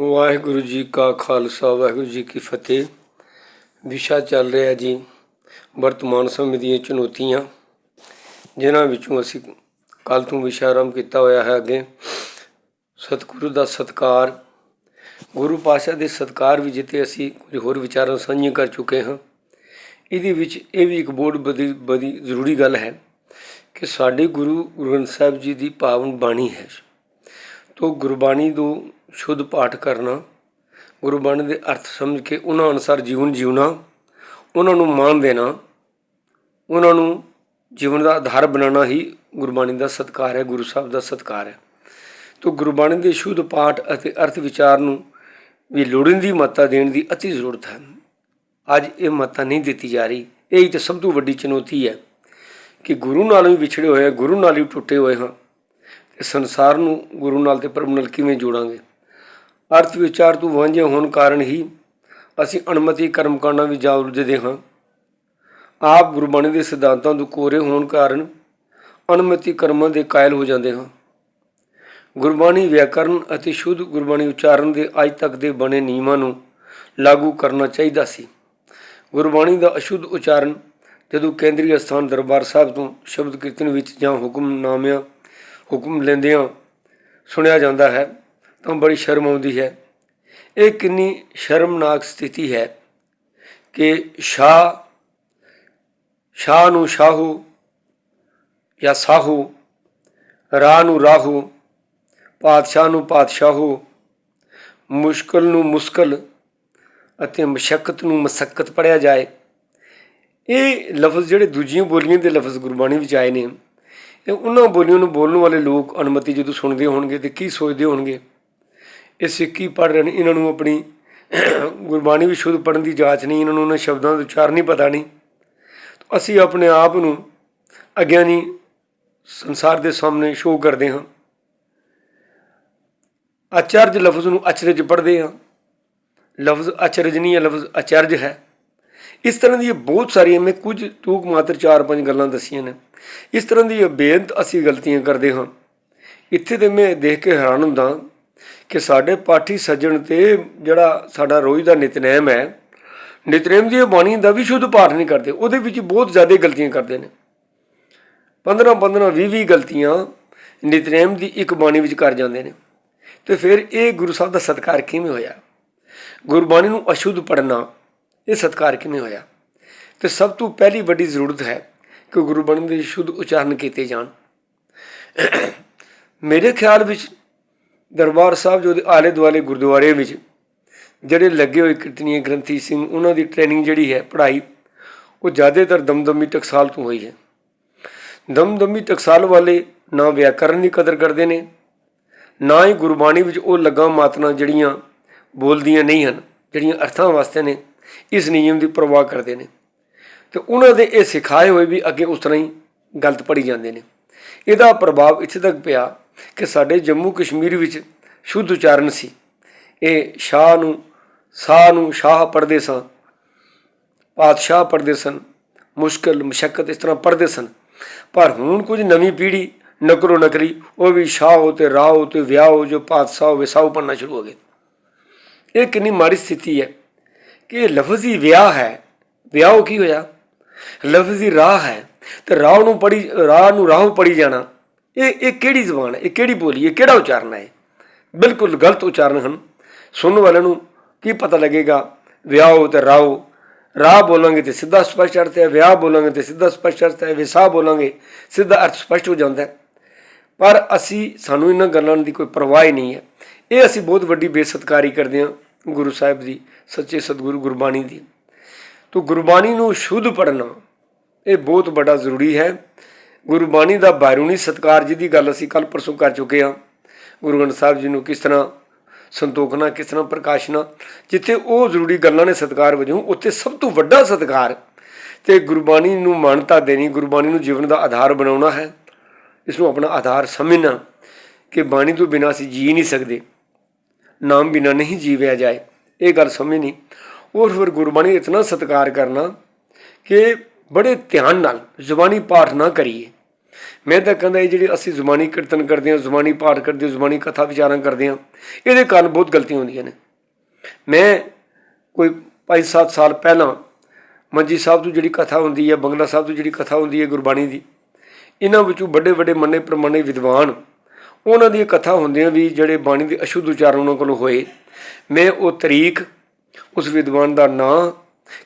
ਵਾਹਿਗੁਰੂ ਜੀ ਕਾ ਖਾਲਸਾ, ਵਾਹਿਗੁਰੂ ਜੀ ਕੀ ਫਤਿਹ। ਵਿਸ਼ਾ ਚੱਲ ਰਿਹਾ ਜੀ, ਵਰਤਮਾਨ ਸਮੇਂ ਦੀਆਂ ਚੁਣੌਤੀਆਂ, ਜਿਨ੍ਹਾਂ ਵਿੱਚੋਂ ਅਸੀਂ ਕੱਲ ਤੋਂ ਵਿਸ਼ਾ ਆਰੰਭ ਕੀਤਾ ਹੋਇਆ ਹੈ ਅੱਗੇ। ਸਤਿਗੁਰੂ ਦਾ ਸਤਕਾਰ, ਗੁਰੂ ਪਾਸ਼ਾ ਦੇ ਸਤਕਾਰ ਵੀ ਜਿੱਤੇ ਅਸੀਂ ਕੁਝ ਹੋਰ ਵਿਚਾਰਾਂ ਸਾਂਝੀਆਂ ਕਰ ਚੁੱਕੇ ਹਾਂ। ਇਹਦੇ ਵਿੱਚ ਇਹ ਵੀ ਇੱਕ ਬਹੁਤ ਬੜੀ ਬੜੀ ਜ਼ਰੂਰੀ ਗੱਲ ਹੈ ਕਿ ਸਾਡੇ ਗੁਰੂ ਗੁਰੂ ਗ੍ਰੰਥ ਸਾਹਿਬ ਜੀ ਦੀ ਪਾਵਨ ਬਾਣੀ ਹੈ। ਤੋ ਗੁਰਬਾਣੀ ਤੋਂ ਸ਼ੁੱਧ ਪਾਠ ਕਰਨਾ ਗੁਰਬਾਣੀ ਦੇ ਅਰਥ ਸਮਝ ਕੇ ਉਹਨਾਂ ਅਨੁਸਾਰ ਜੀਵਨ ਜਿਉਣਾ ਉਹਨਾਂ ਨੂੰ ਮਾਨ ਦੇਣਾ ਉਹਨਾਂ ਨੂੰ ਜੀਵਨ ਦਾ ਆਧਾਰ ਬਣਾਉਣਾ ਹੀ ਗੁਰਬਾਣੀ ਦਾ ਸਤਕਾਰ ਹੈ ਗੁਰੂ ਸਾਹਿਬ ਦਾ ਸਤਕਾਰ ਹੈ। ਤੋ ਗੁਰਬਾਣੀ ਦੇ ਸ਼ੁੱਧ ਪਾਠ ਅਤੇ ਅਰਥ ਵਿਚਾਰ ਨੂੰ ਵੀ ਲੋੜੀਂਦੀ ਮਹੱਤਤਾ ਦੇਣ ਦੀ ਅਤੀ ਜ਼ਰੂਰਤ ਹੈ। ਅੱਜ ਇਹ ਮਹੱਤਤਾ ਨਹੀਂ ਦਿੱਤੀ ਜਾ ਰਹੀ। ਇਹ ਹੀ ਤਾਂ ਸਭ ਤੋਂ ਵੱਡੀ ਚੁਣੌਤੀ ਹੈ ਕਿ ਗੁਰੂ ਨਾਲ ਵੀ ਵਿਛੜੇ ਹੋਏ ਹਾਂ, ਗੁਰੂ ਨਾਲ ਹੀ ਟੁੱਟੇ ਹੋਏ ਹਾਂ। ਤੇ ਸੰਸਾਰ ਨੂੰ ਗੁਰੂ ਨਾਲ ਤੇ ਪ੍ਰਭ ਨਾਲ ਕਿਵੇਂ ਜੋੜਾਂਗੇ? ਅਰਥ ਵਿਚਾਰ ਤੋਂ ਵਾਂਝੇ ਹੋਣ ਕਾਰਨ ਹੀ ਅਸੀਂ ਅਣਮਤੀ ਕਰਮ ਕਾਂਡਾਂ ਵਿੱਚ ਜਾ ਉਲਝਦੇ ਹਾਂ। ਆਪ ਗੁਰਬਾਣੀ ਦੇ ਸਿਧਾਂਤਾਂ ਤੋਂ ਕੋਰੇ ਹੋਣ ਕਾਰਨ ਅਣਮਤੀ ਕਰਮਾਂ ਦੇ ਕਾਇਲ ਹੋ ਜਾਂਦੇ ਹਾਂ। ਗੁਰਬਾਣੀ ਵਿਆਕਰਨ ਅਤੇ ਸ਼ੁੱਧ ਗੁਰਬਾਣੀ ਉਚਾਰਨ ਦੇ ਅੱਜ ਤੱਕ ਦੇ ਬਣੇ ਨਿਯਮਾਂ ਨੂੰ ਲਾਗੂ ਕਰਨਾ ਚਾਹੀਦਾ ਸੀ। ਗੁਰਬਾਣੀ ਦਾ ਅਸ਼ੁੱਧ ਉਚਾਰਨ ਜਦੋਂ ਕੇਂਦਰੀ ਅਸਥਾਨ ਦਰਬਾਰ ਸਾਹਿਬ ਤੋਂ ਸ਼ਬਦ ਕੀਰਤਨ ਵਿੱਚ ਜਾਂ ਹੁਕਮਨਾਮਿਆਂ, ਹੁਕਮ ਲੈਂਦਿਆਂ ਸੁਣਿਆ ਜਾਂਦਾ ਹੈ ਤਾਂ ਬੜੀ ਸ਼ਰਮ ਆਉਂਦੀ ਹੈ। ਇਹ ਕਿੰਨੀ ਸ਼ਰਮਨਾਕ ਸਥਿਤੀ ਹੈ ਕਿ ਸ਼ਾਹ ਸ਼ਾਹ ਨੂੰ ਸ਼ਾਹੂ ਜਾਂ ਸਾਹੂ, ਰਾਹ ਨੂੰ ਰਾਹੂ, ਪਾਤਸ਼ਾਹ ਨੂੰ ਪਾਤਸ਼ਾਹੂ, ਮੁਸ਼ਕਲ ਨੂੰ ਮੁਸ਼ਕਲ ਅਤੇ ਮਸ਼ਕਤ ਨੂੰ ਮਸਕਤ ਪੜਿਆ ਜਾਏ। ਇਹ ਲਫ਼ਜ਼ ਜਿਹੜੇ ਦੂਜੀਆਂ ਬੋਲੀਆਂ ਦੇ ਲਫ਼ਜ਼ ਗੁਰਬਾਣੀ ਵਿੱਚ ਆਏ ਨੇ, ਇਹ ਉਹਨਾਂ ਬੋਲੀਆਂ ਨੂੰ ਬੋਲਣ ਵਾਲੇ ਲੋਕ ਅਨੁਮਤੀ ਜਦੋਂ ਸੁਣਦੇ ਹੋਣਗੇ ਤੇ ਕੀ ਸੋਚਦੇ ਹੋਣਗੇ ਇਹ ਸਿੱਖੀ ਪੜ੍ਹ ਰਹੇ ਨੇ, ਇਹਨਾਂ ਨੂੰ ਆਪਣੀ ਗੁਰਬਾਣੀ ਵੀ ਸ਼ੁੱਧ ਪੜ੍ਹਨ ਦੀ ਜਾਂਚ ਨਹੀਂ, ਇਹਨਾਂ ਨੂੰ ਉਹਨਾਂ ਸ਼ਬਦਾਂ ਦਾ ਉਚਾਰ ਨਹੀਂ ਪਤਾ ਨਹੀਂ। ਅਸੀਂ ਆਪਣੇ ਆਪ ਨੂੰ ਅਗਿਆਨੀ ਸੰਸਾਰ ਦੇ ਸਾਹਮਣੇ ਸ਼ੋਅ ਕਰਦੇ ਹਾਂ। ਅਚਰਜ ਲਫ਼ਜ਼ ਨੂੰ ਅਚਰਜ ਪੜ੍ਹਦੇ ਹਾਂ। ਲਫ਼ਜ਼ ਅਚਰਜ ਨਹੀਂ ਹੈ, ਲਫ਼ਜ਼ ਅਚਰਜ ਹੈ। ਇਸ ਤਰ੍ਹਾਂ ਦੀ ਬਹੁਤ ਸਾਰੀਆਂ ਮੈਂ ਕੁਝ ਤੂਕ ਮਾਤਰ ਚਾਰ ਪੰਜ ਗੱਲਾਂ ਦੱਸੀਆਂ ਨੇ। ਇਸ ਤਰ੍ਹਾਂ ਦੀ ਬੇਅੰਤ ਅਸੀਂ ਗਲਤੀਆਂ ਕਰਦੇ ਹਾਂ। ਇੱਥੇ ਤੇ ਮੈਂ ਦੇਖ ਕੇ ਹੈਰਾਨ ਹੁੰਦਾ ਕਿ ਸਾਡੇ ਪਾਠੀ ਸੱਜਣ ਤੇ ਜਿਹੜਾ ਸਾਡਾ ਰੋਜ਼ ਦਾ ਨਿਤਨੇਮ ਹੈ, ਨਿਤਨੇਮ ਦੀ ਬਾਣੀ ਦਾ ਵੀ ਸ਼ੁੱਧ ਪਾਠ ਨਹੀਂ ਕਰਦੇ, ਉਹਦੇ ਵਿੱਚ ਬਹੁਤ ਜ਼ਿਆਦਾ ਗਲਤੀਆਂ ਕਰਦੇ ਨੇ। 15 15 20 20 ਗਲਤੀਆਂ ਨਿਤਨੇਮ ਦੀ ਇੱਕ ਬਾਣੀ ਵਿੱਚ ਕਰ ਜਾਂਦੇ ਨੇ। ਤੇ ਫਿਰ ਇਹ ਗੁਰੂ ਸਾਹਿਬ ਦਾ ਸਤਕਾਰ ਕਿਵੇਂ ਹੋਇਆ? ਗੁਰਬਾਣੀ ਨੂੰ ਅਸ਼ੁੱਧ ਪੜਨਾ ਇਹ ਸਤਕਾਰ ਕਿਵੇਂ ਹੋਇਆ? ਤੇ ਸਭ ਤੋਂ ਪਹਿਲੀ ਵੱਡੀ ਜ਼ਰੂਰਤ ਹੈ ਕਿ ਗੁਰਬਾਣੀ ਦੇ ਸ਼ੁੱਧ ਉਚਾਰਨ ਕੀਤੇ ਜਾਣ। ਮੇਰੇ ਖਿਆਲ ਵਿੱਚ ਦਰਬਾਰ ਸਾਹਿਬ, ਜੋ ਦੇ ਆਲੇ ਦੁਆਲੇ ਗੁਰਦੁਆਰੇ ਵਿੱਚ, ਜਿਹੜੇ ਲੱਗੇ ਹੋਏ ਕੀਰਤਨੀਏ ਗ੍ਰੰਥੀ ਸਿੰਘ, ਉਹਨਾਂ ਦੀ ਟ੍ਰੇਨਿੰਗ ਜਿਹੜੀ ਹੈ, ਪੜ੍ਹਾਈ, ਉਹ ਜ਼ਿਆਦਾਤਰ ਦਮਦਮੀ ਟਕਸਾਲ ਤੋਂ ਹੋਈ ਹੈ। ਦਮਦਮੀ ਟਕਸਾਲ ਵਾਲੇ ਨਾ ਵਿਆਕਰਨ ਦੀ ਕਦਰ ਕਰਦੇ ਨੇ, ਨਾ ਹੀ ਗੁਰਬਾਣੀ ਵਿੱਚ ਉਹ ਲਗਾ ਮਾਤਨਾ ਜਿਹੜੀਆਂ ਬੋਲਦੀਆਂ ਨਹੀਂ ਹਨ, ਜਿਹੜੀਆਂ ਅਰਥਾਂ ਵਾਸਤੇ ਨੇ, ਇਸ ਨਿਯਮ ਦੀ ਪਰਵਾਹ ਕਰਦੇ ਨੇ। ਤੇ ਉਹਨਾਂ ਦੇ ਇਹ ਸਿਖਾਏ ਹੋਏ ਵੀ ਅੱਗੇ ਉਸ ਤਰ੍ਹਾਂ ਹੀ ਗਲਤ ਪੜੀ ਜਾਂਦੇ ਨੇ। ਇਹਦਾ ਪ੍ਰਭਾਵ ਇੱਥੇ ਤੱਕ ਪਿਆ ਕਿ ਸਾਡੇ ਜੰਮੂ ਕਸ਼ਮੀਰ ਵਿੱਚ ਸ਼ੁੱਧ ਉਚਾਰਨ ਸੀ। ਇਹ ਸ਼ਾਹ ਨੂੰ, ਸਾਹ ਨੂੰ ਸ਼ਾਹ ਪੜਦੇ ਸਨ ਪਾਤਸ਼ਾਹ ਪੜਦੇ ਸਨ, ਮੁਸ਼ਕਲ ਮੁਸ਼ਕਲ ਇਸ ਤਰ੍ਹਾਂ ਪੜਦੇ ਸਨ। ਪਰ ਹੁਣ ਕੁਝ ਨਵੀਂ ਪੀੜ੍ਹੀ ਨਕਰੋ ਨਕਰੀ, ਉਹ ਵੀ ਸ਼ਾਹ ਹੋ ਤੇ ਰਾਹ ਹੋ ਤੇ ਵਿਆਹ ਹੋ ਜੋ ਪਾਤਸ਼ਾਹ ਵਿਸਾਉ ਪੜਨਾ ਸ਼ੁਰੂ ਹੋ ਗਏ। ਇਹ ਕਿੰਨੀ ਮਾੜੀ ਸਥਿਤੀ ਹੈ ਕਿ ਲਫ਼ਜ਼ੀ ਵਿਆਹ ਹੈ। ਵਿਆਹ ਕੀ ਹੋਇਆ? ਲਫ਼ਜ਼ੀ ਰਾਹ ਹੈ। ਤੇ ਰਾਹ ਨੂੰ ਪੜੀ ਰਾਹ ਨੂੰ ਰਾਹ ਪੜੀ ਜਾਣਾ। ਇਹ ਇਹ ਕਿਹੜੀ ਜ਼ਬਾਨ ਹੈ? ਇਹ ਕਿਹੜੀ ਬੋਲੀ ਹੈ? ਕਿਹੜਾ ਉਚਾਰਨ ਹੈ ਬਿਲਕੁਲ ਗਲਤ ਉਚਾਰਨ ਹਨ। ਸੁਣਨ ਵਾਲਿਆਂ ਨੂੰ ਕੀ ਪਤਾ ਲੱਗੇਗਾ? ਵਿਆਹ ਤੇ ਰਾਹ। ਰਾਹ ਬੋਲਾਂਗੇ ਤੇ ਸਿੱਧਾ ਸਪਸ਼ਟ ਅਰਥ ਹੈ। ਵਿਆਹ ਬੋਲਾਂਗੇ ਤੇ ਸਿੱਧਾ ਸਪਸ਼ਟ ਅਰਥ ਹੈ। ਵਿਸਾਹ ਬੋਲਾਂਗੇ, ਸਿੱਧਾ ਅਰਥ ਸਪਸ਼ਟ ਹੋ ਜਾਂਦਾ ਹੈ। ਪਰ ਅਸੀਂ, ਸਾਨੂੰ ਇਹਨਾਂ ਗੱਲਾਂ ਦੀ ਕੋਈ ਪਰਵਾਹ ਹੀ ਨਹੀਂ ਹੈ। ਇਹ ਅਸੀਂ ਬਹੁਤ ਵੱਡੀ ਬੇਸਤਕਾਰੀ ਕਰਦੇ ਹਾਂ ਗੁਰੂ ਸਾਹਿਬ ਦੀ, ਸੱਚੇ ਸਤਿਗੁਰੂ ਗੁਰਬਾਣੀ ਦੀ। ਤੋ ਗੁਰਬਾਣੀ ਨੂੰ ਸ਼ੁੱਧ ਪੜਨਾ ਇਹ ਬਹੁਤ ਵੱਡਾ ਜ਼ਰੂਰੀ ਹੈ। ਗੁਰਬਾਣੀ ਦਾ ਬਾਰੂਨੀ ਸਤਕਾਰ ਜਿਹਦੀ ਗੱਲ ਅਸੀਂ ਕੱਲ ਪਰਸੋਂ ਕਰ ਚੁੱਕੇ ਹਾਂ। ਗੁਰੂ ਗ੍ਰੰਥ ਸਾਹਿਬ ਜੀ ਨੂੰ ਕਿਸ ਤਰ੍ਹਾਂ ਸੰਤੋਖਣਾ, ਕਿਸ ਤਰ੍ਹਾਂ ਪ੍ਰਕਾਸ਼ਨਾ ਜਿੱਥੇ ਉਹ ਜ਼ਰੂਰੀ ਗੱਲਾਂ ਨੇ ਸਤਕਾਰ ਵਜੋਂ, ਉੱਥੇ ਸਭ ਤੋਂ ਵੱਡਾ ਸਤਕਾਰ ਤੇ ਗੁਰਬਾਣੀ ਨੂੰ ਮਾਨਤਾ ਦੇਣੀ, ਗੁਰਬਾਣੀ ਨੂੰ ਜੀਵਨ ਦਾ ਆਧਾਰ ਬਣਾਉਣਾ ਹੈ। ਇਸ ਨੂੰ ਆਪਣਾ ਆਧਾਰ ਸਮਝਣਾ ਕਿ ਬਾਣੀ ਤੋਂ ਬਿਨਾਂ ਅਸੀਂ ਜੀ ਨਹੀਂ ਸਕਦੇ, ਨਾਮ ਬਿਨਾਂ ਨਹੀਂ ਜੀਵਿਆ ਜਾਏ। ਇਹ ਗੱਲ ਸਮਝਣੀ। ਔਰ ਫਿਰ ਗੁਰਬਾਣੀ ਇਤਨਾ ਸਤਿਕਾਰ ਕਰਨਾ ਕਿ ਬੜੇ ਧਿਆਨ ਨਾਲ ਜ਼ੁਬਾਨੀ ਪਾਠ ਨਾ ਕਰੀਏ। ਮੈਂ ਤਾਂ ਕਹਿੰਦਾ ਇਹ ਜਿਹੜੇ ਅਸੀਂ ਜ਼ੁਬਾਨੀ ਕੀਰਤਨ ਕਰਦੇ ਹਾਂ, ਜ਼ੁਬਾਨੀ ਪਾਠ ਕਰਦੇ ਹਾਂ, ਜ਼ੁਬਾਨੀ ਕਥਾ ਵਿਚਾਰਾਂ ਕਰਦੇ ਹਾਂ, ਇਹਦੇ ਕਾਰਨ ਬਹੁਤ ਗਲਤੀਆਂ ਹੁੰਦੀਆਂ ਨੇ। ਮੈਂ ਕੋਈ 5-7 ਸਾਲ ਪਹਿਲਾਂ ਮੰਜੀ ਸਾਹਿਬ ਤੋਂ ਜਿਹੜੀ ਕਥਾ ਹੁੰਦੀ ਹੈ, ਬੰਗਲਾ ਸਾਹਿਬ ਤੋਂ ਜਿਹੜੀ ਕਥਾ ਹੁੰਦੀ ਹੈ, ਗੁਰਬਾਣੀ ਦੀ, ਇਹਨਾਂ ਵਿੱਚੋਂ ਵੱਡੇ ਵੱਡੇ ਮੰਨੇ ਪ੍ਰਮੰਨੇ ਵਿਦਵਾਨ ਉਹਨਾਂ ਦੀ ਕਥਾ ਹੁੰਦੀਆਂ ਵੀ ਜਿਹੜੇ ਬਾਣੀ ਦੇ ਅਸ਼ੁੱਧ ਉਚਾਰਨ ਉਹਨਾਂ ਕੋਲੋਂ ਹੋਏ। ਮੈਂ ਉਹ ਤਰੀਕ ਉਸ ਵਿਦਵਾਨ ਦਾ ਨਾਂ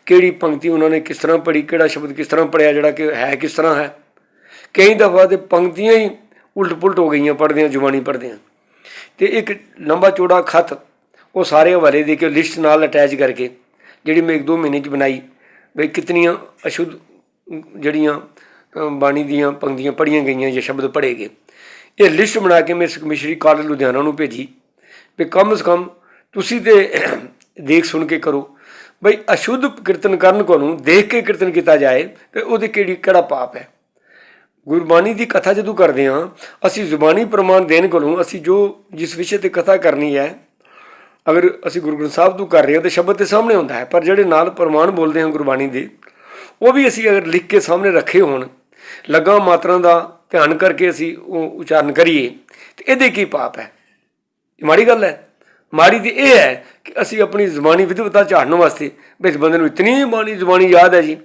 ਕਿਹੜੀ ਪੰਕਤੀ ਉਹਨਾਂ ਨੇ ਕਿਸ ਤਰ੍ਹਾਂ ਪੜ੍ਹੀ, ਕਿਹੜਾ ਸ਼ਬਦ ਕਿਸ ਤਰ੍ਹਾਂ ਪੜਿਆ ਜਿਹੜਾ ਕਿ ਹੈ ਕਿਸ ਤਰ੍ਹਾਂ ਹੈ। ਕਈ ਦਫਾ ਤੇ ਪੰਕਤੀਆਂ ਹੀ ਉਲਟ ਪੁਲਟ ਹੋ ਗਈਆਂ ਪੜ੍ਹਦਿਆਂ, ਜੁਬਾਨੀ ਪੜ੍ਹਦਿਆਂ। ਤੇ ਇੱਕ ਲੰਬਾ ਚੌੜਾ ਖਤ ਉਹ ਸਾਰੇ ਹਵਾਲੇ ਦੇ ਕੇ ਲਿਸਟ ਨਾਲ ਅਟੈਚ ਕਰਕੇ, ਜਿਹੜੀ ਮੈਂ ਇੱਕ ਦੋ ਮਹੀਨੇ ਚ ਬਣਾਈ ਵੀ ਕਿਤਨੀਆਂ ਅਸ਼ੁੱਧ ਜਿਹੜੀਆਂ ਬਾਣੀ ਦੀਆਂ ਪੰਕਤੀਆਂ ਪੜ੍ਹੀਆਂ ਗਈਆਂ ਜਾਂ ਸ਼ਬਦ ਪੜ੍ਹੇ ਗਏ। ਇਹ ਲਿਸਟ ਬਣਾ ਕੇ ਮੈਂ ਮਿਸ਼ਰੀ ਕਾਲਜ ਲੁਧਿਆਣਾ ਨੂੰ ਭੇਜੀ, ਵੀ ਕਮ ਸੇ ਕਮ ਤੁਸੀਂ ਤੇ ਦੇਖ ਸੁਣ ਕੇ ਕਰੋ। ਬਈ ਅਸ਼ੁੱਧ ਕੀਰਤਨ ਕਰਨ ਕੋਲੋਂ ਦੇਖ ਕੇ ਕੀਰਤਨ ਕੀਤਾ ਜਾਏ, ਤੇ ਉਹਦੇ ਕਿਹੜੀ, ਕਿਹੜਾ ਪਾਪ ਹੈ? ਗੁਰਬਾਣੀ ਦੀ ਕਥਾ ਜਦੋਂ ਕਰਦੇ ਹਾਂ, ਅਸੀਂ ਜ਼ੁਬਾਨੀ ਪ੍ਰਮਾਣ ਦੇਣ ਕੋਲੋਂ ਅਸੀਂ ਜੋ ਜਿਸ ਵਿਸ਼ੇ ਤੇ ਕਥਾ ਕਰਨੀ ਹੈ, ਅਗਰ ਅਸੀਂ ਗੁਰੂ ਗ੍ਰੰਥ ਸਾਹਿਬ ਤੋਂ ਕਰ ਰਹੇ ਹਾਂ, ਤੇ ਸ਼ਬਦ ਤੇ ਸਾਹਮਣੇ ਹੁੰਦਾ ਹੈ, ਪਰ ਜਿਹੜੇ ਨਾਲ ਪ੍ਰਮਾਣ ਬੋਲਦੇ ਹਾਂ ਗੁਰਬਾਣੀ ਦੇ, ਉਹ ਵੀ ਅਸੀਂ ਅਗਰ ਲਿਖ ਕੇ ਸਾਹਮਣੇ ਰੱਖੇ ਹੋਣ, ਲਗਾ ਮਾਤਰਾ ਦਾ ਧਿਆਨ ਕਰਕੇ ਅਸੀਂ ਉਹ ਉਚਾਰਨ ਕਰੀਏ, ਤੇ ਇਹਦੇ ਕੀ ਪਾਪ ਹੈ? ਇਹ ਮਾੜੀ ਗੱਲ ਹੈ। ਮਾੜੀ ਤੇ ਇਹ ਹੈ ਕਿ ਅਸੀਂ ਆਪਣੀ ਜ਼ੁਬਾਨੀ ਵਿਦਵਤਾ ਝਾੜਨ ਵਾਸਤੇ ਵੀ ਬੰਦੇ ਨੂੰ ਇਤਨੀ ਬਾਣੀ ਜ਼ੁਬਾਨੀ ਯਾਦ ਹੈ ਜੀ,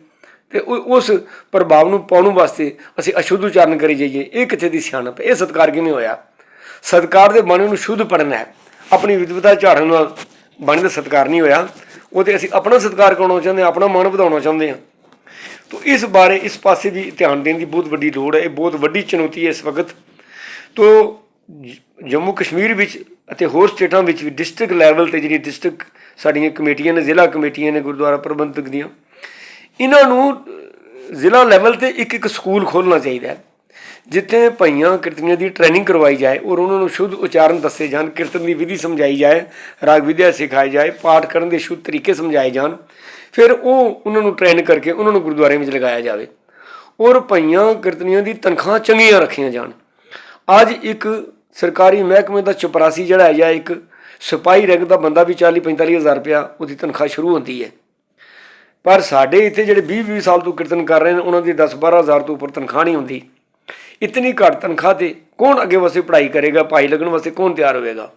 ਤੇ ਉਹ- ਉਸ ਪ੍ਰਭਾਵ ਨੂੰ ਪਾਉਣ ਵਾਸਤੇ ਅਸੀਂ ਅਸ਼ੁੱਧ ਉਚਾਰਨ ਕਰੀ ਜਾਈਏ। ਇਹ ਕਿੱਥੇ ਦੀ ਸਿਆਣਪ? ਇਹ ਸਤਕਾਰ ਕਿਵੇਂ ਹੋਇਆ? ਸਤਕਾਰ ਦੇ ਬਾਣੀ ਨੂੰ ਸ਼ੁੱਧ ਪੜਨਾ ਹੈ। ਆਪਣੀ ਵਿਦਵਤਾ ਝਾੜਨ ਨਾਲ ਬਾਣੀ ਦਾ ਸਤਕਾਰ ਨਹੀਂ ਹੋਇਆ। ਉਹਦੇ ਅਸੀਂ ਆਪਣਾ ਸਤਕਾਰ ਕਰਾਉਣਾ ਚਾਹੁੰਦੇ ਹਾਂ, ਆਪਣਾ ਮਾਣ ਵਧਾਉਣਾ ਚਾਹੁੰਦੇ ਹਾਂ। ਤੋ ਇਸ ਬਾਰੇ, ਇਸ ਪਾਸੇ ਵੀ ਧਿਆਨ ਦੇਣ ਦੀ ਬਹੁਤ ਵੱਡੀ ਲੋੜ ਹੈ। ਇਹ ਬਹੁਤ ਵੱਡੀ ਚੁਣੌਤੀ ਹੈ ਇਸ ਵਕਤ। ਤੋ ਜੰਮੂ ਕਸ਼ਮੀਰ ਵਿੱਚ ਅਤੇ ਹੋਰ ਸਟੇਟਾਂ ਵਿੱਚ ਵੀ ਡਿਸਟ੍ਰਿਕਟ ਲੈਵਲ ਤੇ ਜਿਹੜੀ ਡਿਸਟ੍ਰਿਕਟ ਸਾਡੀਆਂ ਕਮੇਟੀਆਂ ਨੇ, ਜ਼ਿਲ੍ਹਾ ਕਮੇਟੀਆਂ ਨੇ, ਗੁਰਦੁਆਰਾ ਪ੍ਰਬੰਧਕ ਦੀਆਂ, ਇਹਨਾਂ ਨੂੰ ਜ਼ਿਲ੍ਹਾ ਲੈਵਲ ਤੇ ਇੱਕ ਇੱਕ ਸਕੂਲ ਖੋਲ੍ਹਣਾ ਚਾਹੀਦਾ ਹੈ। ਜਿੱਥੇ ਭਈਆਂ ਕੀਰਤਨੀਆਂ ਦੀ ਟ੍ਰੇਨਿੰਗ ਕਰਵਾਈ ਜਾਏ ਔਰ ਉਹਨਾਂ ਨੂੰ ਸ਼ੁੱਧ ਉਚਾਰਨ ਦੱਸੇ ਜਾਣ, ਕੀਰਤਨ ਦੀ ਵਿਧੀ ਸਮਝਾਈ ਜਾਏ, ਰਾਗ ਵਿਦਿਆ ਸਿਖਾਈ ਜਾਏ, ਪਾਠ ਕਰਨ ਦੇ ਸ਼ੁੱਧ ਤਰੀਕੇ ਸਮਝਾਏ ਜਾਣ, ਫਿਰ ਉਹ ਉਹਨਾਂ ਨੂੰ ਟ੍ਰੇਨ ਕਰਕੇ ਉਹਨਾਂ ਨੂੰ ਗੁਰਦੁਆਰੇ ਵਿੱਚ ਲਗਾਇਆ ਜਾਵੇ ਔਰ ਭਈਆਂ ਕੀਰਤਨੀਆਂ ਦੀ ਤਨਖਾਹ ਚੰਗੀਆਂ ਰੱਖੀਆਂ ਜਾਣ। ਅੱਜ ਇੱਕ ਸਰਕਾਰੀ ਮਹਿਕਮੇ ਦਾ ਚਪਰਾਸੀ ਜਿਹੜਾ ਹੈ ਜਾਂ ਇੱਕ ਸਿਪਾਹੀ ਰੈਂਕ ਦਾ ਬੰਦਾ ਵੀ 40 45 ਹਜ਼ਾਰ ਰੁਪਇਆ ਉਹਦੀ ਤਨਖਾਹ ਸ਼ੁਰੂ ਹੁੰਦੀ ਹੈ। ਪਰ ਸਾਡੇ ਇੱਥੇ ਜਿਹੜੇ 20 20 ਸਾਲ ਤੋਂ ਕੀਰਤਨ ਕਰ ਰਹੇ ਨੇ, ਉਹਨਾਂ ਦੀ 10 12 ਹਜ਼ਾਰ ਤੋਂ ਉੱਪਰ ਤਨਖਾਹ ਨਹੀਂ ਹੁੰਦੀ। ਇਤਨੀ ਘੱਟ ਤਨਖਾਹ ਤੇ ਕੌਣ ਅੱਗੇ ਵਾਸਤੇ ਪੜ੍ਹਾਈ ਕਰੇਗਾ ਭਾਈ ਲੱਗਣ ਵਾਸਤੇ ਕੌਣ ਤਿਆਰ ਹੋਵੇਗਾ?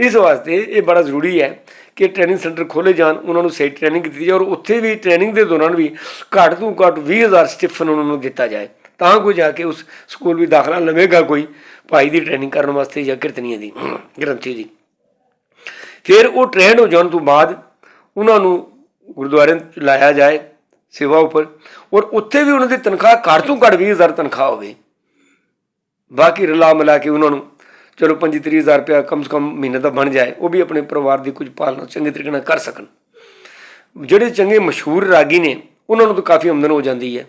ਇਸ ਵਾਸਤੇ ਇਹ ਬੜਾ ਜ਼ਰੂਰੀ ਹੈ ਕਿ ਟ੍ਰੇਨਿੰਗ ਸੈਂਟਰ ਖੋਲੇ ਜਾਣ, ਉਹਨਾਂ ਨੂੰ ਸਹੀ ਟ੍ਰੇਨਿੰਗ ਦਿੱਤੀ ਜਾਏ ਔਰ ਉੱਥੇ ਵੀ ਟ੍ਰੇਨਿੰਗ ਦੇ ਦੌਰਾਨ ਵੀ ਘੱਟ ਤੋਂ ਘੱਟ 20000 ਸਟਿਫਨ ਉਹਨਾਂ ਨੂੰ ਦਿੱਤਾ ਜਾਏ। ਤਾਂ ਕੋਈ ਜਾ ਕੇ ਉਸ ਸਕੂਲ ਵੀ ਦਾਖਲਾ ਲਵੇਗਾ ਕੋਈ ਭਾਈ ਦੀ ਟ੍ਰੇਨਿੰਗ ਕਰਨ ਵਾਸਤੇ ਜਾਂ ਕੀਰਤਨੀਆਂ ਦੀ, ਗ੍ਰੰਥੀ ਦੀ। ਫਿਰ ਉਹ ਟ੍ਰੇਨ ਹੋ ਜਾਣ ਤੋਂ ਬਾਅਦ ਉਹਨਾਂ ਨੂੰ ਗੁਰਦੁਆਰੇ ਲਾਇਆ ਜਾਏ ਸੇਵਾ ਉੱਪਰ ਔਰ ਉੱਥੇ ਵੀ ਉਹਨਾਂ ਦੀ ਤਨਖਾਹ ਘੱਟ ਤੋਂ ਘੱਟ 20000 ਤਨਖਾਹ ਹੋਵੇ। ਬਾਕੀ ਰਲਾ ਮਿਲਾ ਕੇ ਉਹਨਾਂ ਨੂੰ ਚਲੋ 25 30000 ਰੁਪਇਆ ਕਮ ਸੇ ਕਮ ਮਹੀਨੇ ਦਾ ਬਣ ਜਾਏ, ਉਹ ਵੀ ਆਪਣੇ ਪਰਿਵਾਰ ਦੀ ਕੁਝ ਪਾਲਣਾ ਚੰਗੇ ਤਰੀਕੇ ਨਾਲ ਕਰ ਸਕਣ। ਜਿਹੜੇ ਚੰਗੇ ਮਸ਼ਹੂਰ ਰਾਗੀ ਨੇ, ਉਹਨਾਂ ਨੂੰ ਤਾਂ ਕਾਫੀ ਆਮਦਨ ਹੋ ਜਾਂਦੀ ਹੈ।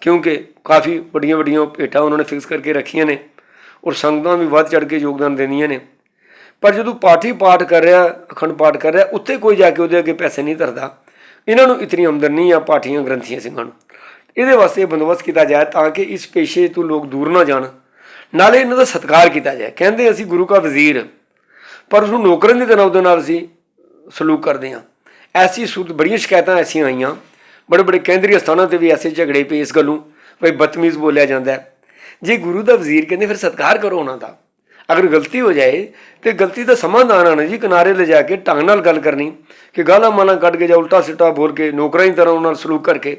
ਕਿਉਂਕਿ ਕਾਫੀ ਵੱਡੀਆਂ ਵੱਡੀਆਂ ਭੇਟਾਂ ਉਹਨਾਂ ਨੇ ਫਿਕਸ ਕਰਕੇ ਰੱਖੀਆਂ ਨੇ। ਔਰ ਸੰਗਤਾਂ ਵੀ ਵੱਧ ਚੜ ਕੇ ਯੋਗਦਾਨ ਦਿੰਦੀਆਂ ਨੇ। ਪਰ ਜਦੋਂ ਪਾਠੀ ਪਾਠ ਕਰ ਰਿਹਾ, ਅਖੰਡ ਪਾਠ ਕਰ ਰਿਹਾ, ਉੱਥੇ ਕੋਈ ਜਾ ਕੇ ਉਹਦੇ ਅੱਗੇ ਪੈਸੇ ਨਹੀਂ ਧਰਦਾ। ਇਹਨਾਂ ਨੂੰ ਇਤਨੀ ਆਮਦਨ ਨਹੀਂ ਆ ਪਾਠੀਆਂ, ਗ੍ਰੰਥੀਆਂ ਸਿੰਘਾਂ ਨੂੰ। ਇਹਦੇ ਵਾਸਤੇ ਬੰਦੋਬਸਤ ਕੀਤਾ ਜਾਏ ਤਾਂ ਕਿ ਇਸ ਪੇਸ਼ੇ ਤੋਂ ਲੋਕ ਦੂਰ ਨਾ ਜਾਣ। ਨਾਲੇ ਇਹਨਾਂ ਦਾ ਸਤਿਕਾਰ ਕੀਤਾ ਜਾਏ। ਕਹਿੰਦੇ ਅਸੀਂ ਗੁਰੂ ਕਾ ਵਜ਼ੀਰ ਪਰ ਉਸਨੂੰ ਨੌਕਰਨ ਦੀ ਤਰ੍ਹਾਂ ਉਹਦੇ ਨਾਲ ਅਸੀਂ ਸਲੂਕ ਕਰਦੇ ਹਾਂ। ਐਸੀ ਸੂਤ ਬੜੀਆਂ ਸ਼ਿਕਾਇਤਾਂ ਐਸੀਆਂ ਆਈਆਂ। ਬੜੇ ਬੜੇ ਕੇਂਦਰੀ ਸਥਾਨਾਂ ਤੇ ਵੀ ਐਸੇ ਝਗੜੇ ਪਏ ਇਸ ਗੱਲੋਂ। ਭਈ ਬਦਤਮੀਜ਼ ਬੋਲਿਆ ਜਾਂਦਾ ਹੈ। ਜੇ ਗੁਰੂ ਦਾ ਵਜ਼ੀਰ ਕਹਿੰਦੇ ਫਿਰ ਸਤਿਕਾਰ ਕਰੋ ਉਹਨਾਂ ਦਾ। ਅਗਰ ਗਲਤੀ ਹੋ ਜਾਏ ਤੇ ਗਲਤੀ ਦਾ ਸਮਾਧਾਨ ਆਣਾ ਜੀ, ਕਿਨਾਰੇ ਲੈ ਜਾ ਕੇ ਢੰਗ ਨਾਲ ਗੱਲ ਕਰਨੀ, ਕਿ ਗਾਲਾਂ ਮਾਲਾਂ ਕੱਢ ਕੇ ਜਾਂ ਉਲਟਾ ਸਿੱਟਾ ਬੋਲ ਕੇ ਨੌਕਰਾਂ ਦੀ ਤਰ੍ਹਾਂ ਉਹਨਾਂ ਨਾਲ ਸਲੂਕ ਕਰਕੇ।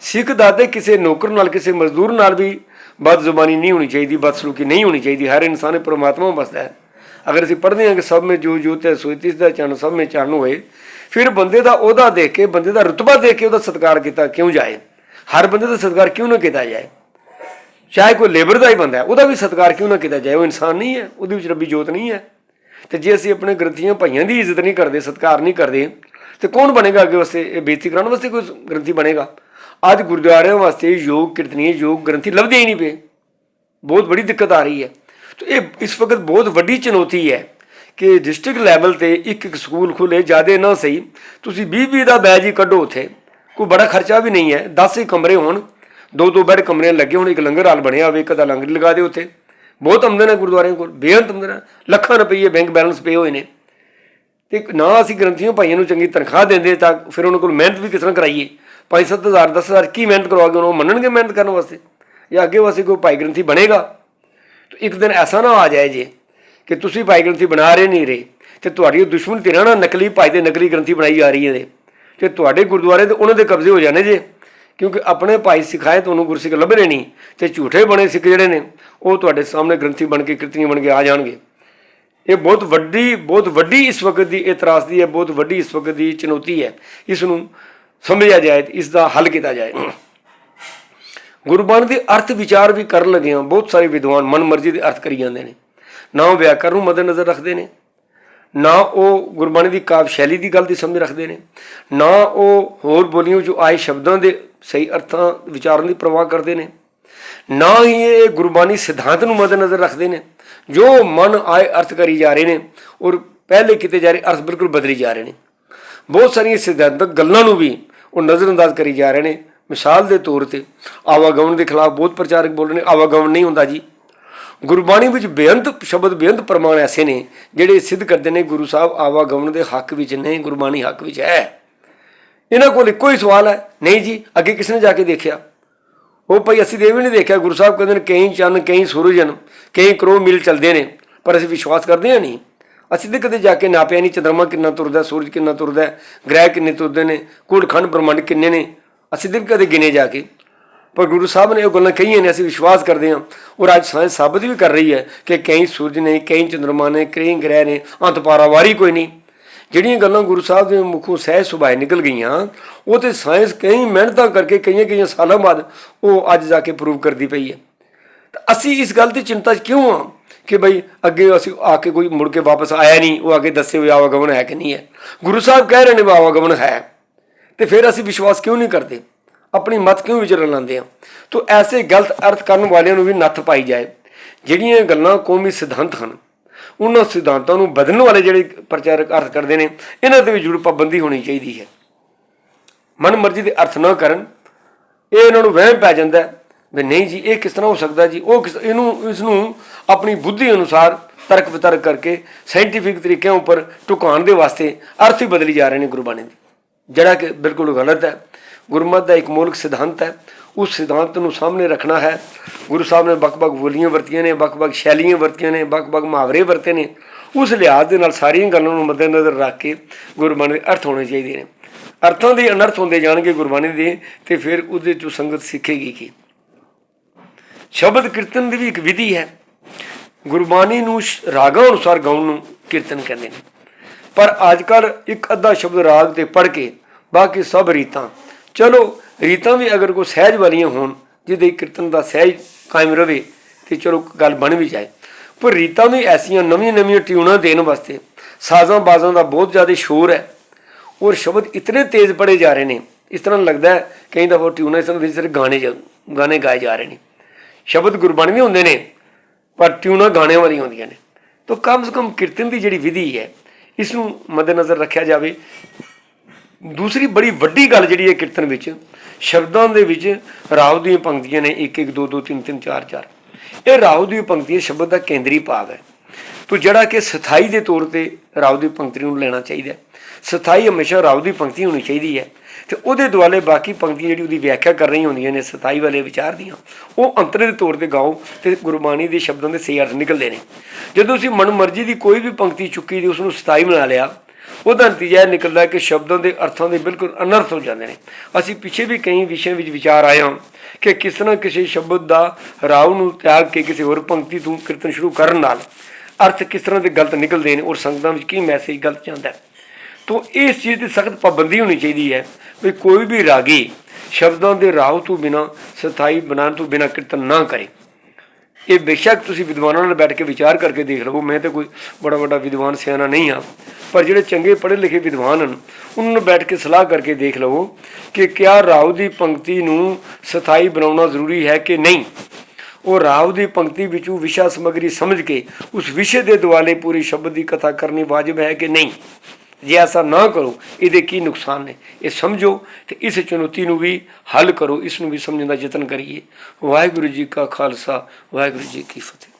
ਸਿੱਖ ਦਾਤੇ ਕਿਸੇ ਨੌਕਰ ਨਾਲ, ਕਿਸੇ ਮਜ਼ਦੂਰ ਨਾਲ ਵੀ ਬਦ ਜ਼ੁਬਾਨੀ ਨਹੀਂ ਹੋਣੀ ਚਾਹੀਦੀ ਬਦਸਲੂਕੀ ਨਹੀਂ ਹੋਣੀ ਚਾਹੀਦੀ। ਹਰ ਇਨਸਾਨ ਪਰਮਾਤਮਾ ਵਸਦਾ ਹੈ। ਅਗਰ ਅਸੀਂ ਪੜ੍ਹਦੇ ਹਾਂ ਕਿ ਸਭ ਮੇਂ ਜੋ ਜੋ ਤੇ ਸੋਈ ਤਿਸ ਦਾ ਚੰਨ, ਸਭ ਮੇ ਚੰਨ ਹੋਏ, ਫਿਰ ਬੰਦੇ ਦਾ ਉਹਦਾ ਦੇਖ ਕੇ, ਬੰਦੇ ਦਾ ਰਤਬਾ ਦੇਖ ਕੇ ਉਹਦਾ ਸਤਿਕਾਰ ਕੀਤਾ ਕਿਉਂ ਜਾਏ? ਹਰ ਬੰਦੇ ਦਾ ਸਤਿਕਾਰ ਕਿਉਂ ਨਾ ਕੀਤਾ ਜਾਏ? ਚਾਹੇ ਕੋਈ ਲੇਬਰ ਦਾ ਹੀ ਬੰਦਾ ਹੈ, ਉਹਦਾ ਵੀ ਸਤਿਕਾਰ ਕਿਉਂ ਨਾ ਕੀਤਾ ਜਾਏ? ਉਹ ਇਨਸਾਨ ਨਹੀਂ ਹੈ, ਉਹਦੇ ਵਿੱਚ ਰੱਬੀ ਜੋਤ ਨਹੀਂ ਹੈ। ਤੇ ਜੇ ਅਸੀਂ ਆਪਣੇ ਗ੍ਰੰਥੀਆਂ ਭਾਈਆਂ ਦੀ ਇੱਜ਼ਤ ਨਹੀਂ ਕਰਦੇ, ਸਤਿਕਾਰ ਨਹੀਂ ਕਰਦੇ, ਤੇ ਕੌਣ ਬਣੇਗਾ ਅੱਗੇ ਵਾਸਤੇ? ਇਹ ਬੇਇੱਜ਼ਤੀ ਕਰਾਉਣ ਵਾਸਤੇ ਕੋਈ ਗ੍ਰੰਥੀ ਬਣੇਗਾ? ਅੱਜ ਗੁਰਦੁਆਰਿਆਂ ਵਾਸਤੇ ਯੋਗ ਕੀਰਤਨੀਏ, ਯੋਗ ਗ੍ਰੰਥੀ ਲੱਭਦੇ ਹੀ ਨਹੀਂ ਪਏ। ਬਹੁਤ ਬੜੀ ਦਿੱਕਤ ਆ ਰਹੀ ਹੈ। ਤੇ ਇਹ ਇਸ ਵਕਤ ਬਹੁਤ ਵੱਡੀ ਚੁਣੌਤੀ ਹੈ ਕਿ ਡਿਸਟ੍ਰਿਕਟ ਲੈਵਲ ਤੇ ਇੱਕ ਇੱਕ ਸਕੂਲ ਖੁੱਲੇ ਜਿਆਦੇ ਨਾ ਸਹੀ। ਤੁਸੀਂ 20 20 ਦਾ ਬੈਜ ਹੀ ਕੱਢੋ ਉਥੇ। ਕੋਈ ਬੜਾ ਖਰਚਾ ਵੀ ਨਹੀਂ ਹੈ 10 ਹੀ ਕਮਰੇ ਹੋਣ। ਦੋ ਦੋ ਬੈੱਡ ਕਮਰੇ ਲੱਗੇ ਹੁਣ, ਇੱਕ ਲੰਗਰ ਹਾਲ ਬਣਿਆ ਹੋਵੇ, ਇੱਕ ਦਾ ਲੰਗਰ ਲਗਾ ਦਿਓ ਉੱਥੇ। ਬਹੁਤ ਆਮਦਨ ਹੈ ਗੁਰਦੁਆਰਿਆਂ ਕੋਲ ਬੇਅੰਤ ਆਮਦਨ ਹੈ। ਲੱਖਾਂ ਰੁਪਏ ਬੈਂਕ ਬੈਲੈਂਸ ਪਏ ਹੋਏ ਨੇ। ਤੇ ਨਾ ਅਸੀਂ ਗ੍ਰੰਥੀਆਂ ਭਾਈਆਂ ਨੂੰ ਚੰਗੀ ਤਨਖਾਹ ਦਿੰਦੇ ਤਾਂ ਫਿਰ ਉਹਨਾਂ ਕੋਲ ਮਿਹਨਤ ਵੀ ਕਿਸ ਤਰ੍ਹਾਂ ਕਰਾਈਏ? 5-7000 10000 ਕੀ ਮਿਹਨਤ ਕਰਵਾਓਗੇ ਉਹਨਾਂ ਨੂੰ? ਮੰਨਣਗੇ ਮਿਹਨਤ ਕਰਨ ਵਾਸਤੇ? ਜਾਂ ਅੱਗੇ ਵਾਸਤੇ ਕੋਈ ਭਾਈ ਗ੍ਰੰਥੀ ਬਣੇਗਾ? ਤਾਂ ਇੱਕ ਦਿਨ ਐਸਾ ਨਾ ਆ ਜਾਏ ਜੇ ਕਿ ਤੁਸੀਂ ਭਾਈ ਗ੍ਰੰਥੀ ਬਣਾ ਰਹੇ ਨਹੀਂ ਰਹੇ, ਤੇ ਤੁਹਾਡੀ ਦੁਸ਼ਮਣ ਤੇਰਾ ਨਾ ਨਕਲੀ ਭਾਈ ਦੇ ਨਕਲੀ ਗ੍ਰੰਥੀ ਬਣਾਈ ਜਾ ਰਹੀ ਹੈ ਦੇ ਤੇ ਤੁਹਾਡੇ ਗੁਰਦੁਆਰੇ ਤੇ ਉਹਨਾਂ ਦੇ ਕਬਜ਼ੇ ਹੋ ਜਾਣੇ ਜੇ। ਕਿਉਂਕਿ ਆਪਣੇ ਭਾਈ ਸਿਖਾਏ ਤੁਹਾਨੂੰ ਗੁਰਸਿੱਖ ਲੱਭਣੇ ਨਹੀਂ ਤੇ ਝੂਠੇ ਬਣੇ ਸਿੱਖ ਜਿਹੜੇ ਨੇ, ਉਹ ਤੁਹਾਡੇ ਸਾਹਮਣੇ ਗ੍ਰੰਥੀ ਬਣ ਕੇ ਕਿਰਤਨੀ ਬਣ ਕੇ ਆ ਜਾਣਗੇ। ਇਹ ਬਹੁਤ ਵੱਡੀ ਬਹੁਤ ਵੱਡੀ ਇਸ ਵਕਤ ਦੀ ਇਤਰਾਜ਼ ਦੀ ਹੈ, ਬਹੁਤ ਵੱਡੀ ਇਸ ਵਕਤ ਦੀ ਚੁਣੌਤੀ ਹੈ। ਇਸ ਨੂੰ ਸਮਝਿਆ ਜਾਏ ਤੇ ਇਸ ਦਾ ਹੱਲ ਕੀਤਾ ਜਾਏ। ਗੁਰਬਾਣੀ ਦੇ ਅਰਥ ਵਿਚਾਰ ਵੀ ਕਰਨ ਲੱਗੇ ਹਾਂ। ਬਹੁਤ ਸਾਰੇ ਵਿਦਵਾਨ ਮਨ ਮਰਜ਼ੀ ਦੇ ਅਰਥ ਕਰੀ ਜਾਂਦੇ ਨੇ। ਨਾ ਉਹ ਵਿਆਕਰਨ ਨੂੰ ਮੱਦੇਨਜ਼ਰ ਰੱਖਦੇ ਨੇ। ਨਾ ਉਹ ਗੁਰਬਾਣੀ ਦੀ ਕਾਵ ਸ਼ੈਲੀ ਦੀ ਗੱਲ ਦੀ ਸਮਝ ਰੱਖਦੇ ਨੇ, ਨਾ ਉਹ ਹੋਰ ਬੋਲੀਆਂ ਜੋ ਆਏ ਸ਼ਬਦਾਂ ਦੇ ਸਹੀ ਅਰਥਾਂ ਵਿਚਾਰਨ ਦੀ ਪ੍ਰਵਾਹ ਕਰਦੇ ਨੇ, ਨਾ ਹੀ ਇਹ ਗੁਰਬਾਣੀ ਸਿਧਾਂਤ ਨੂੰ ਮੱਦੇਨਜ਼ਰ ਰੱਖਦੇ ਨੇ, ਜੋ ਮਨ ਆਏ ਅਰਥ ਕਰੀ ਜਾ ਰਹੇ ਨੇ ਔਰ ਪਹਿਲੇ ਕੀਤੇ ਜਾ ਰਹੇ ਅਰਥ ਬਿਲਕੁਲ ਬਦਲੀ ਜਾ ਰਹੇ ਨੇ। ਬਹੁਤ ਸਾਰੀਆਂ ਸਿਧਾਂਤਕ ਗੱਲਾਂ ਨੂੰ ਵੀ ਉਹ ਨਜ਼ਰਅੰਦਾਜ਼ ਕਰੀ ਜਾ ਰਹੇ ਨੇ। ਮਿਸਾਲ ਦੇ ਤੌਰ ਤੇ ਆਵਾਗਮਨ ਦੇ ਖਿਲਾਫ ਬਹੁਤ ਪ੍ਰਚਾਰਕ ਬੋਲ ਰਹੇ ਨੇ, ਆਵਾਗਮਨ ਨਹੀਂ ਹੁੰਦਾ ਜੀ। ਗੁਰਬਾਣੀ ਵਿੱਚ ਬੇਅੰਤ ਸ਼ਬਦ, ਬੇਅੰਤ ਪ੍ਰਮਾਣ ਐਸੇ ਨੇ ਜਿਹੜੇ ਸਿੱਧ ਕਰਦੇ ਨੇ ਗੁਰੂ ਸਾਹਿਬ ਆਵਾਗਮਨ ਦੇ ਹੱਕ ਵਿੱਚ ਨਹੀਂ, ਗੁਰਬਾਣੀ ਹੱਕ ਵਿੱਚ ਹੈ। ਇਹਨਾਂ ਕੋਲ ਇੱਕੋ ਹੀ ਸਵਾਲ ਹੈ। ਨਹੀਂ ਜੀ, ਅੱਗੇ ਕਿਸ ਨੇ ਜਾ ਕੇ ਦੇਖਿਆ? ਉਹ ਭਾਈ, ਅਸੀਂ ਦੇਵੀ ਨਹੀਂ ਦੇਖਿਆ, ਗੁਰੂ ਸਾਹਿਬ ਕਹਿੰਦੇ ਨੇ ਕਈ ਚੰਨ, ਕਈ ਸੂਰਜ ਹਨ, ਕਈ ਕਰੋੜ ਮੀਲ ਚੱਲਦੇ ਨੇ, ਪਰ ਅਸੀਂ ਵਿਸ਼ਵਾਸ ਕਰਦੇ ਹਾਂ ਨਹੀਂ। ਅਸੀਂ ਤੇ ਕਦੇ ਜਾ ਕੇ ਨਾਪਿਆ ਨਹੀਂ, ਚੰਦਰਮਾ ਕਿੰਨਾ ਤੁਰਦਾ, ਸੂਰਜ ਕਿੰਨਾ ਤੁਰਦਾ, ਗ੍ਰਹਿ ਕਿੰਨੇ ਤੁਰਦੇ ਨੇ ਕੁੜਖੰਡ ਬ੍ਰਹਮੰਡ ਕਿੰਨੇ ਨੇ। ਅਸੀਂ ਤੇ ਕਦੇ ਗਿਣੇ ਜਾ ਕੇ। ਪਰ ਗੁਰੂ ਸਾਹਿਬ ਨੇ ਉਹ ਗੱਲਾਂ ਕਹੀਆਂ ਨੇ, ਅਸੀਂ ਵਿਸ਼ਵਾਸ ਕਰਦੇ ਹਾਂ। ਔਰ ਅੱਜ ਸਾਇੰਸ ਸਾਬਤ ਵੀ ਕਰ ਰਹੀ ਹੈ ਕਿ ਕਈ ਸੂਰਜ ਨੇ, ਕਈ ਚੰਦਰਮਾ ਨੇ, ਕਈ ਗ੍ਰਹਿ ਨੇ, ਅੰਤ ਪਾਰਾਵਾਰੀ ਕੋਈ ਨਹੀਂ। ਜਿਹੜੀਆਂ ਗੱਲਾਂ ਗੁਰੂ ਸਾਹਿਬ ਦੇ ਮੁਖੋਂ ਸਹਿਜ ਸੁਭਾਏ ਨਿਕਲ ਗਈਆਂ, ਉਹ ਤੇ ਸਾਇੰਸ ਕਈ ਮਿਹਨਤਾਂ ਕਰਕੇ ਕਈਆਂ ਕਈਆਂ ਸਾਲਾਂ ਬਾਅਦ ਉਹ ਅੱਜ ਜਾ ਕੇ ਪ੍ਰੂਵ ਕਰਦੀ ਪਈ ਹੈ। ਤਾਂ ਅਸੀਂ ਇਸ ਗੱਲ ਦੀ ਚਿੰਤਾ 'ਚ ਕਿਉਂ ਆ ਕਿ ਬਈ ਅੱਗੇ ਅਸੀਂ ਆ ਕੇ ਕੋਈ ਮੁੜ ਕੇ ਵਾਪਸ ਆਇਆ ਨਹੀਂ, ਉਹ ਅੱਗੇ ਦੱਸੇ ਹੋਏ ਆਵਾਗਮਨ ਹੈ ਕਿ ਨਹੀਂ ਹੈ। ਗੁਰੂ ਸਾਹਿਬ ਕਹਿ ਰਹੇ ਨੇ ਵੀ ਆਵਾਗਮਨ ਹੈ, ਤੇ ਫਿਰ ਅਸੀਂ ਵਿਸ਼ਵਾਸ ਕਿਉਂ ਨਹੀਂ ਕਰਦੇ? ਆਪਣੀ ਮਤ ਕਿਉਂ ਵਿਚਰਨ ਲਾਉਂਦੇ ਆ ਤਾਂ ਐਸੇ ਗਲਤ ਅਰਥ ਕਰਨ ਵਾਲਿਆਂ ਨੂੰ ਵੀ ਨੱਥ ਪਾਈ ਜਾਏ, ਜਿਹੜੀਆਂ ਗੱਲਾਂ ਕੌਮੀ ਸਿਧਾਂਤ ਹਨ। ਉਹਨਾਂ ਸਿਧਾਂਤਾਂ ਨੂੰ ਬਦਲਣ ਵਾਲੇ ਜਿਹੜੇ ਪ੍ਰਚਾਰਕ ਅਰਥ ਕਰਦੇ ਨੇ, ਇਹਨਾਂ ਤੇ ਵੀ ਜ਼ਰੂਰ ਪਾਬੰਦੀ ਹੋਣੀ ਚਾਹੀਦੀ ਹੈ। ਮਨ ਮਰਜ਼ੀ ਦੇ ਅਰਥ ਨਾ ਕਰਨ, ਇਹ ਇਹਨਾਂ ਨੂੰ ਵਹਿਮ ਪੈ ਜਾਂਦਾ ਵੀ ਨਹੀਂ ਜੀ, ਇਹ ਕਿਸ ਤਰ੍ਹਾਂ ਹੋ ਸਕਦਾ ਜੀ? ਉਹ ਕਿਸ ਇਹਨੂੰ ਇਸ ਨੂੰ ਆਪਣੀ ਬੁੱਧੀ ਅਨੁਸਾਰ ਤਰਕ ਵਿਤਰਕ ਕਰਕੇ ਸਾਇੰਟੀਫਿਕ ਤਰੀਕਿਆਂ ਉੱਪਰ ਟੁਕਾਉਣ ਦੇ ਵਾਸਤੇ ਅਰਥ ਹੀ ਬਦਲੀ ਜਾ ਰਹੇ ਨੇ ਗੁਰਬਾਣੀ ਦੀ। ਜਿਹੜਾ ਕਿ ਬਿਲਕੁਲ ਗਲਤ ਹੈ। ਗੁਰਮਤ ਦਾ ਇੱਕ ਮੌਲਿਕ ਸਿਧਾਂਤ ਹੈ। ਉਸ ਸਿਧਾਂਤ ਨੂੰ ਸਾਹਮਣੇ ਰੱਖਣਾ ਹੈ। ਗੁਰੂ ਸਾਹਿਬ ਨੇ ਵੱਖ-ਵੱਖ ਬੋਲੀਆਂ ਵਰਤੀਆਂ ਨੇ, ਵੱਖ-ਵੱਖ ਸ਼ੈਲੀਆਂ ਵਰਤੀਆਂ ਨੇ, ਵੱਖ-ਵੱਖ ਮੁਹਾਵਰੇ ਵਰਤੇ ਨੇ। ਉਸ ਲਿਹਾਜ਼ ਦੇ ਨਾਲ ਸਾਰੀਆਂ ਗੱਲਾਂ ਨੂੰ ਮੱਦੇਨਜ਼ਰ ਰੱਖ ਕੇ ਗੁਰਬਾਣੀ ਦੇ ਅਰਥ ਹੋਣੇ ਚਾਹੀਦੇ ਨੇ। ਅਰਥਾਂ ਦੇ ਅਨਰਥ ਹੁੰਦੇ ਜਾਣਗੇ ਗੁਰਬਾਣੀ ਦੇ ਤੇ ਫਿਰ ਉਹਦੇ ਚੋਂ ਸੰਗਤ ਸਿੱਖੇਗੀ ਕੀ? ਸ਼ਬਦ ਕੀਰਤਨ ਦੀ ਵੀ ਇੱਕ ਵਿਧੀ ਹੈ। ਗੁਰਬਾਣੀ ਨੂੰ ਰਾਗਾਂ ਅਨੁਸਾਰ ਗਾਉਣ ਨੂੰ ਕੀਰਤਨ ਕਹਿੰਦੇ ਨੇ। ਪਰ ਅੱਜ ਕੱਲ ਇੱਕ ਅੱਧਾ ਸ਼ਬਦ ਰਾਗ ਤੇ ਪੜ ਕੇ ਬਾਕੀ ਸਭ ਰੀਤਾਂ ਚਲੋ, ਰੀਤਾਂ ਵੀ ਅਗਰ ਕੋਈ ਸਹਿਜ ਵਾਲੀਆਂ ਹੋਣ, ਜਿਹਦੇ ਕੀਰਤਨ ਦਾ ਸਹਿਜ ਕਾਇਮ ਰਵੇ, ਤੇ ਚਲੋ ਗੱਲ ਬਣ ਵੀ ਜਾਏ। ਪਰ ਰੀਤਾਂ ਵੀ ਐਸੀਆਂ ਨਵੀਆਂ ਨਵੀਆਂ ਟਿਊਨਾਂ ਦੇਣ ਵਾਸਤੇ ਸਾਜ਼ਾਂ ਬਾਜ਼ਾਂ ਦਾ ਬਹੁਤ ਜ਼ਿਆਦਾ ਸ਼ੋਰ ਹੈ। ਔਰ ਸ਼ਬਦ ਇਤਨੇ ਤੇਜ਼ ਪੜੇ ਜਾ ਰਹੇ ਨੇ। ਇਸ ਤਰ੍ਹਾਂ ਲੱਗਦਾ ਹੈ, ਕਈ ਦਫਾ ਟਿਊਨਾਂ ਇਸ ਤਰ੍ਹਾਂ ਦੇ ਸਿਰ ਗਾਣੇ ਗਾਣੇ ਗਾਏ ਜਾ ਰਹੇ ਨੇ। ਸ਼ਬਦ ਗੁਰਬਾਣੀ ਦੇ ਹੁੰਦੇ ਨੇ, ਪਰ ਟਿਊਨਾਂ ਗਾਣਿਆਂ ਵਾਲੀਆਂ ਹੁੰਦੀਆਂ ਨੇ। ਤਾਂ ਕਮ ਸੇ ਕਮ ਕੀਰਤਨ ਦੀ ਜਿਹੜੀ ਵਿਧੀ ਹੈ, ਇਸ ਨੂੰ ਮੱਦੇਨਜ਼ਰ ਰੱਖਿਆ ਜਾਵੇ। ਦੂਸਰੀ ਬੜੀ ਵੱਡੀ ਗੱਲ ਜਿਹੜੀ ਹੈ ਕੀਰਤਨ ਵਿੱਚ, ਸ਼ਬਦਾਂ ਦੇ ਵਿੱਚ ਰਾਵ ਦੀਆਂ ਪੰਕਤੀਆਂ ਨੇ 1 1 2 2 3 3 4 4 ਇਹ ਰਾਵ ਦੀ ਪੰਕਤੀ ਸ਼ਬਦ ਦਾ ਕੇਂਦਰੀ ਭਾਗ ਹੈ। ਤੋ ਜਿਹੜਾ ਕਿ ਸਥਾਈ ਦੇ ਤੌਰ ਤੇ ਰਾਵ ਦੀ ਪੰਕਤੀ ਨੂੰ ਲੈਣਾ ਚਾਹੀਦਾ ਸਥਾਈ ਹਮੇਸ਼ਾ ਰਾਵ ਦੀ ਪੰਕਤੀ ਹੋਣੀ ਚਾਹੀਦੀ ਹੈ। ਤੇ ਉਹਦੇ ਦੁਆਲੇ ਬਾਕੀ ਪੰਕਤੀਆਂ ਜਿਹੜੀ ਉਹਦੀ ਵਿਆਖਿਆ ਕਰ ਰਹੀਆਂ ਹੁੰਦੀਆਂ ਨੇ, ਸਥਾਈ ਵਾਲੇ ਵਿਚਾਰ ਦੀਆਂ, ਉਹ ਅੰਤਰੇ ਦੇ ਤੌਰ ਤੇ ਗਾਓ ਤੇ ਗੁਰਬਾਣੀ ਦੇ ਸ਼ਬਦਾਂ ਦੇ ਸਹੀ ਅਰਥ ਨਿਕਲਦੇ ਨੇ। ਜਦੋਂ ਅਸੀਂ ਮਨ ਮਰਜ਼ੀ ਦੀ ਕੋਈ ਵੀ ਪੰਕਤੀ ਚੁੱਕੀ ਦੀ ਉਸ ਨੂੰ ਸਥਾਈ ਬਣਾ ਲਿਆ ਉਹਦਾ ਨਤੀਜਾ ਇਹ ਨਿਕਲਦਾ ਕਿ ਸ਼ਬਦਾਂ ਦੇ ਅਰਥਾਂ ਦੇ ਬਿਲਕੁਲ ਅਨਰਥ ਹੋ ਜਾਂਦੇ ਨੇ। ਅਸੀਂ ਪਿੱਛੇ ਵੀ ਕਈ ਵਿਸ਼ਿਆਂ ਵਿੱਚ ਵਿਚਾਰ ਆਏ ਹਾਂ ਕਿ ਕਿਸ ਤਰ੍ਹਾਂ ਕਿਸੇ ਸ਼ਬਦ ਦਾ ਰਾਵ ਨੂੰ ਤਿਆਗ ਕੇ ਕਿਸੇ ਹੋਰ ਪੰਕਤੀ ਤੋਂ ਕੀਰਤਨ ਸ਼ੁਰੂ ਕਰਨ ਨਾਲ ਅਰਥ ਕਿਸ ਤਰ੍ਹਾਂ ਦੇ ਗਲਤ ਨਿਕਲਦੇ ਨੇ ਔਰ ਸੰਗਤਾਂ ਵਿੱਚ ਕੀ ਮੈਸੇਜ ਗਲਤ ਜਾਂਦਾ ਹੈ। ਤੋ ਇਸ ਚੀਜ਼ ਦੀ ਸਖਤ ਪਾਬੰਦੀ ਹੋਣੀ ਚਾਹੀਦੀ ਹੈ ਵੀ ਕੋਈ ਵੀ ਰਾਗੀ ਸ਼ਬਦਾਂ ਦੇ ਰਾਵ ਤੋਂ ਬਿਨਾ, ਸਥਾਈ ਬਣਾਉਣ ਤੋਂ ਬਿਨਾ ਕੀਰਤਨ ਨਾ ਕਰੇ। ਇਹ ਬੇਸ਼ੱਕ ਤੁਸੀਂ ਵਿਦਵਾਨਾਂ ਨਾਲ ਬੈਠ ਕੇ ਵਿਚਾਰ ਕਰਕੇ ਦੇਖ ਲਵੋ, ਮੈਂ ਤਾਂ ਕੋਈ ਬੜਾ ਵੱਡਾ ਵਿਦਵਾਨ ਸਿਆਣਾ ਨਹੀਂ ਹਾਂ। ਪਰ ਜਿਹੜੇ ਚੰਗੇ ਪੜ੍ਹੇ ਲਿਖੇ ਵਿਦਵਾਨ ਹਨ, ਉਹਨਾਂ ਨਾਲ ਬੈਠ ਕੇ ਸਲਾਹ ਕਰਕੇ ਦੇਖ ਲਵੋ ਕਿ ਕਿਆ ਰਾਵ ਦੀ ਪੰਕਤੀ ਨੂੰ ਸਥਾਈ ਬਣਾਉਣਾ ਜ਼ਰੂਰੀ ਹੈ ਕਿ ਨਹੀਂ। ਉਹ ਰਾਵ ਦੀ ਪੰਕਤੀ ਵਿੱਚੋਂ ਵਿਸ਼ਾ ਸਮਗਰੀ ਸਮਝ ਕੇ ਉਸ ਵਿਸ਼ੇ ਦੇ ਦੁਆਲੇ ਪੂਰੀ ਸ਼ਬਦ ਦੀ ਕਥਾ ਕਰਨੀ ਵਾਜਬ ਹੈ ਕਿ ਨਹੀਂ। ਜੇ ਐਸਾ ਨਾ ਕਰੋ, ਇਹਦੇ ਕੀ ਨੁਕਸਾਨ ਨੇ? ਇਹ ਸਮਝੋ ਤੇ ਇਸ ਚੁਣੌਤੀ ਨੂੰ ਵੀ ਹੱਲ ਕਰੋ, ਇਸ ਨੂੰ ਵੀ ਸਮਝਣ ਦਾ ਯਤਨ ਕਰੀਏ। ਵਾਹਿਗੁਰੂ ਜੀ ਕਾ ਖਾਲਸਾ, ਵਾਹਿਗੁਰੂ ਜੀ ਕੀ ਫਤਿਹ।